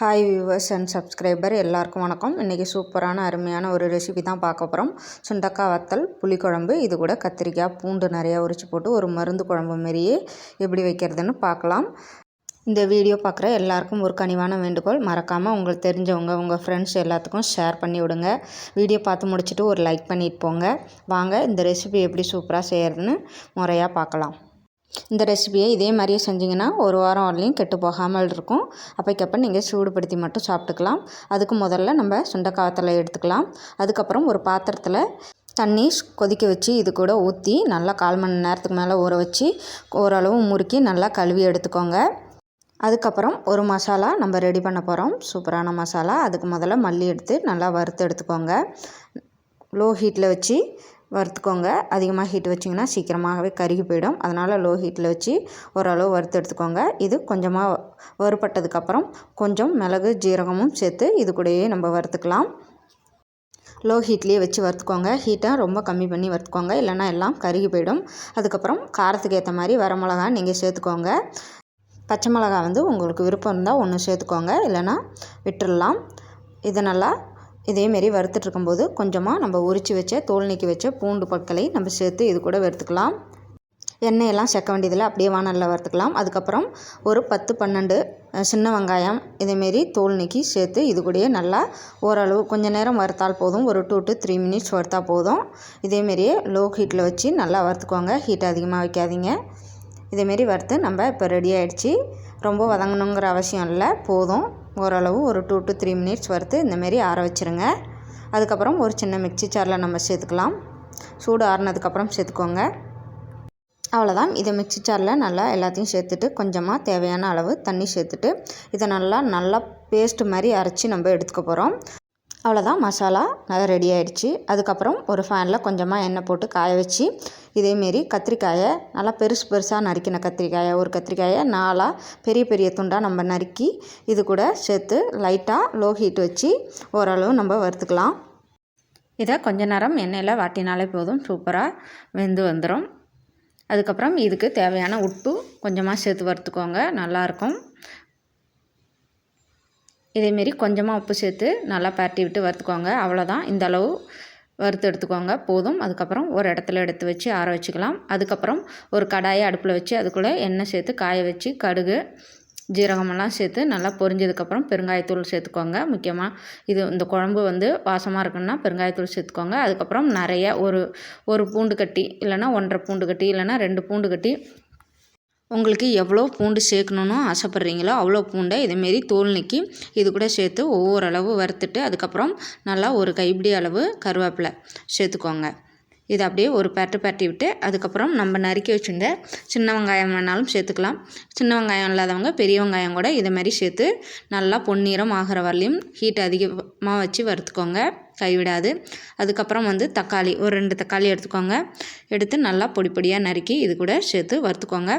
Hi viewers and subscriber எல்லாருக்கும் வணக்கம். இன்றைக்கி சூப்பரான அருமையான ஒரு ரெசிபி தான் பார்க்க போகிறோம் சுண்டக்காய் வத்தல் புளிக்குழம்பு இது கூட கத்திரிக்காய் பூண்டு நிறையா உரிச்சு போட்டு ஒரு மருந்து குழம்பு மாரியே எப்படி வைக்கிறதுன்னு பார்க்கலாம். இந்த வீடியோ பார்க்குற எல்லாருக்கும் ஒரு கனிவான வேண்டுகோள். மறக்காமல் உங்களுக்கு தெரிஞ்சவங்க உங்கள் ஃப்ரெண்ட்ஸ் எல்லாத்துக்கும் ஷேர் பண்ணி விடுங்க. வீடியோ பார்த்து முடிச்சுட்டு ஒரு லைக் பண்ணிட்டு போங்க. வாங்க இந்த ரெசிபி எப்படி சூப்பராக செய்கிறதுன்னு முறையாக பார்க்கலாம். இந்த ரெசிபியை இதே மாதிரியே செஞ்சிங்கன்னா ஒரு வாரம் வரலையும் கெட்டு போகாமல் இருக்கும். அப்போக்கப்போ நீங்கள் சூடுபடுத்தி மட்டும் சாப்பிட்டுக்கலாம். அதுக்கு முதல்ல நம்ம சுண்டைக்காய் எடுத்துக்கலாம். அதுக்கப்புறம் ஒரு பாத்திரத்தில் தண்ணி கொதிக்க வச்சு இது கூட ஊற்றி நல்லா கால் மணி நேரத்துக்கு மேலே ஊற வச்சு ஓரளவு முறுக்கி நல்லா கழுவி எடுத்துக்கோங்க. அதுக்கப்புறம் ஒரு மசாலா நம்ம ரெடி பண்ண போகிறோம் சூப்பரான மசாலா. அதுக்கு முதல்ல மல்லி எடுத்து நல்லா வறுத்து எடுத்துக்கோங்க. லோ ஹீட்டில் வச்சு வறுத்துக்கோங்க. அதிகமாக ஹீட் வச்சிங்கன்னா சீக்கிரமாகவே கருகி போயிடும். அதனால் லோ ஹீட்டில் வச்சு ஓரளவு வறுத்து எடுத்துக்கோங்க. இது கொஞ்சமாக வறுப்பட்டதுக்கப்புறம் கொஞ்சம் மிளகு ஜீரகமும் சேர்த்து இது கூடயே நம்ம வறுத்துக்கலாம். லோ ஹீட்லேயே வச்சு வறுத்துக்கோங்க. ஹீட்டை ரொம்ப கம்மி பண்ணி வறுத்துக்கோங்க. இல்லைனா எல்லாம் கருகி போயிடும். அதுக்கப்புறம் காரத்துக்கு ஏற்ற மாதிரி வர மிளகா நீங்கள் சேர்த்துக்கோங்க. பச்சை மிளகா வந்து உங்களுக்கு விருப்பம் இருந்தால் ஒன்று சேர்த்துக்கோங்க. இல்லைனா விட்டுடலாம் இதை நல்லா இதேமாரி வறுத்துட்ருக்கும்போது கொஞ்சமாக நம்ம உரித்து வச்ச தோல் நீக்கி வச்ச பூண்டு பற்களை நம்ம சேர்த்து இது கூட வறுத்துக்கலாம். எண்ணெயெல்லாம் சேர்க்க வேண்டியதில் அப்படியே வானலில் வறுத்துக்கலாம். அதுக்கப்புறம் ஒரு பத்து பன்னெண்டு சின்ன வெங்காயம் இதேமாரி தோல் நீக்கி சேர்த்து இது கூடயே நல்லா ஓரளவு கொஞ்சம் நேரம் வறுத்தால் போதும். ஒரு டூ டு த்ரீ மினிட்ஸ் வறுத்தா போதும். இதேமாரியே லோ ஹீட்டில் வச்சு நல்லா வறுத்துக்கோங்க. ஹீட் அதிகமாக வைக்காதீங்க. இதேமாரி வறுத்து நம்ம இப்போ ரெடி ஆகிடுச்சி ரொம்ப வதங்கணுங்கிற அவசியம் இல்லை. போதும். ஓரளவு ஒரு டூ டு த்ரீ மினிட்ஸ் வறுத்து இந்தமாரி ஆற வச்சுருங்க. அதுக்கப்புறம் ஒரு சின்ன மிக்சி சாரில் நம்ம சேர்த்துக்கலாம். சூடு ஆறுனதுக்கப்புறம் சேர்த்துக்கோங்க. அவ்வளோதான் இதை மிக்சி சாரில் நல்லா எல்லாத்தையும் சேர்த்துட்டு கொஞ்சமாக தேவையான அளவு தண்ணி சேர்த்துட்டு இதை நல்லா நல்லா பேஸ்ட் மாதிரி அரைச்சி நம்ம எடுத்துக்க போகிறோம் அவ்வளோதான் மசாலா நல்லா ரெடி ஆகிடுச்சு அதுக்கப்புறம் ஒரு ஃபேனில் கொஞ்சமாக எண்ணெய் போட்டு காய வச்சு இதேமாரி கத்திரிக்காயை நல்லா பெருசு பெருசாக நறுக்கின கத்திரிக்காயை ஒரு கத்திரிக்காயை நாலாக பெரிய பெரிய துண்டாக நம்ம நறுக்கி இது கூட சேர்த்து லைட்டாக லோ ஹீட் வச்சு ஓரளவு நம்ம வறுத்துக்கலாம். இதை கொஞ்ச நேரம் எண்ணெயில் வாட்டினாலே போதும் சூப்பராக வெந்து வந்துடும் அதுக்கப்புறம் இதுக்கு தேவையான உப்பு கொஞ்சமாக சேர்த்து வறுத்துக்கோங்க நல்லாயிருக்கும் இதேமாரி கொஞ்சமாக உப்பு சேர்த்து நல்லா பரட்டி விட்டு வறுத்துக்கோங்க. அவ்வளோதான் இந்த அளவு வறுத்து எடுத்துக்கோங்க. போதும். அதுக்கப்புறம் ஒரு இடத்துல எடுத்து வச்சு ஆற வச்சுக்கலாம். அதுக்கப்புறம் ஒரு கடாயை அடுப்பில் வச்சு அதுக்குள்ளே எண்ணெய் சேர்த்து காய வச்சு கடுகு ஜீரகமெல்லாம் சேர்த்து நல்லா பொரிஞ்சதுக்கப்புறம் பெருங்காயத்தூள் சேர்த்துக்கோங்க. முக்கியமாக இது இந்த குழம்பு வந்து வாசமாக இருக்குன்னா பெருங்காயத்தூள் சேர்த்துக்கோங்க. அதுக்கப்புறம் நிறைய ஒரு ஒரு பூண்டு கட்டி இல்லைனா ஒன்றரை பூண்டு கட்டி இல்லைனா ரெண்டு பூண்டு கட்டி உங்களுக்கு எவ்வளோ பூண்டு சேர்க்கணுன்னு ஆசைப்பட்றீங்களோ அவ்வளோ பூண்டை இதேமாரி தோல் நீக்கி இது கூட சேர்த்து ஒவ்வொரு அளவு வறுத்துட்டு அதுக்கப்புறம் நல்லா ஒரு கைப்பிடி அளவு கருவேப்பிலை சேர்த்துக்கோங்க. இதை அப்படியே ஒரு பேட்டு பரட்டி விட்டு அதுக்கப்புறம் நம்ம நறுக்கி வச்சுருந்த சின்ன வெங்காயம் வேணாலும் சேர்த்துக்கலாம். சின்ன வெங்காயம் இல்லாதவங்க பெரிய வெங்காயம் கூட இதை மாதிரி சேர்த்து நல்லா பொன்னிறம் ஆகிற வரலையும் ஹீட் அதிகமாக வச்சு வறுத்துக்கோங்க. கைவிடாது. அதுக்கப்புறம் வந்து தக்காளி ஒரு ரெண்டு தக்காளி எடுத்துக்கோங்க. எடுத்து நல்லா பொடி பொடியாக நறுக்கி இது கூட சேர்த்து வறுத்துக்கோங்க.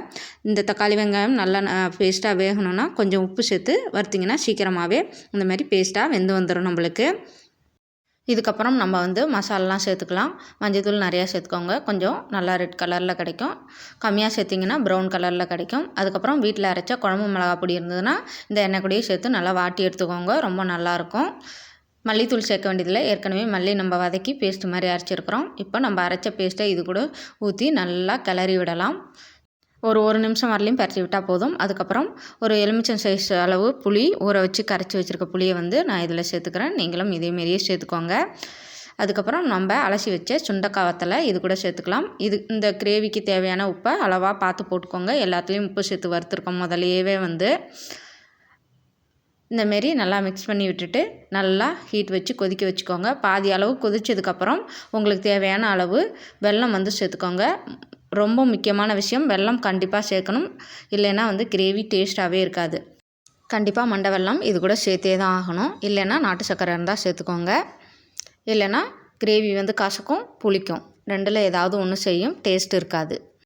இந்த தக்காளி வெங்காயம் நல்லா பேஸ்ட்டாக வேகணும்னா கொஞ்சம் உப்பு சேர்த்து வறுத்திங்கன்னா சீக்கிரமாகவே இந்த மாதிரி பேஸ்ட்டாக வெந்து வந்துடும் நம்மளுக்கு. இதுக்கப்புறம் நம்ம வந்து மசாலாலாம் சேர்த்துக்கலாம். மஞ்சள்தூள் நிறையா சேர்த்துக்கோங்க. கொஞ்சம் நல்லா ரெட் கலரில் கிடைக்கும். கம்மியாக சேர்த்திங்கன்னா ப்ரௌன் கலரில் கிடைக்கும். அதுக்கப்புறம் வீட்டில் அரைச்ச குழம்பு மிளகா பொடி இருந்ததுன்னா இந்த எண்ணெய் கூடயே சேர்த்து நல்லா வாட்டி எடுத்துக்கோங்க. ரொம்ப நல்லாயிருக்கும் மல்லித்தூள் சேர்க்க வேண்டியதில்லை. ஏற்கனவே மல்லி நம்ம வதக்கி பேஸ்ட் மாதிரி அரைச்சிருக்கிறோம். இப்போ நம்ம அரைச்ச பேஸ்ட்டை இது கூட ஊற்றி நல்லா கிளறி விடலாம். ஒரு ஒரு நிமிஷம் வரலையும் பரட்டி விட்டால் போதும். அதுக்கப்புறம் ஒரு எலுமிச்சம் சைஸ் அளவு புளி ஊற வச்சு கரைச்சி வச்சுருக்க புளியை வந்து நான் இதில் சேர்த்துக்கிறேன். நீங்களும் இதேமாரியே சேர்த்துக்கோங்க. அதுக்கப்புறம் நம்ம அலசி வச்ச சுண்டக்காவத்தில் இது கூட சேர்த்துக்கலாம். இது இந்த கிரேவிக்கு தேவையான உப்பை அளவாக பார்த்து போட்டுக்கோங்க. எல்லாத்துலேயும் உப்பு சேர்த்து வறுத்துருக்கோம் முதலையவே வந்து. இந்தமாரி நல்லா மிக்ஸ் பண்ணி விட்டுட்டு நல்லா ஹீட் வச்சு கொதிக்க வச்சுக்கோங்க. பாதி அளவு கொதித்ததுக்கப்புறம் உங்களுக்கு தேவையான அளவு வெல்லம் வந்து சேர்த்துக்கோங்க. ரொம்ப முக்கியமான விஷயம். வெல்லம் கண்டிப்பாக சேர்க்கணும். இல்லைன்னா வந்து கிரேவி டேஸ்ட்டாகவே இருக்காது. கண்டிப்பாக மண்டை வெல்லம் இது கூட சேர்த்தே தான் ஆகணும். இல்லைன்னா நாட்டு சக்கரை இருந்தால் சேர்த்துக்கோங்க. இல்லைன்னா கிரேவி வந்து கசக்கும் புளிக்கும். ரெண்டில் ஏதாவது ஒன்று செய்யும் டேஸ்ட் இருக்காது.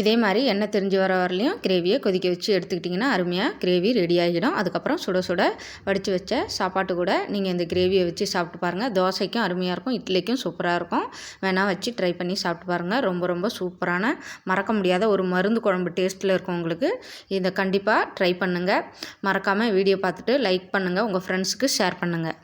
இதே மாதிரி எண்ணெய் தெரிஞ்சு வர வரலையும் கிரேவியை கொதிக்க வச்சு எடுத்துக்கிட்டிங்கன்னா அருமையாக கிரேவி ரெடி ஆகிடும். அதுக்கப்புறம் சுட சுட வடித்து வச்ச சாப்பாட்டு கூட நீங்கள் இந்த கிரேவியை வச்சு சாப்பிட்டு பாருங்கள் தோசைக்கும் அருமையாக இருக்கும் இட்லிக்கும் சூப்பராக இருக்கும். வேணால் வச்சு ட்ரை பண்ணி சாப்பிட்டு பாருங்கள் ரொம்ப ரொம்ப சூப்பரான மறக்க முடியாத ஒரு மருந்து குழம்பு டேஸ்ட்டில் இருக்கும் உங்களுக்கு. இதை கண்டிப்பாக ட்ரை பண்ணுங்கள் மறக்காமல் வீடியோ பார்த்துட்டு லைக் பண்ணுங்கள் உங்கள் ஃப்ரெண்ட்ஸுக்கு ஷேர் பண்ணுங்கள்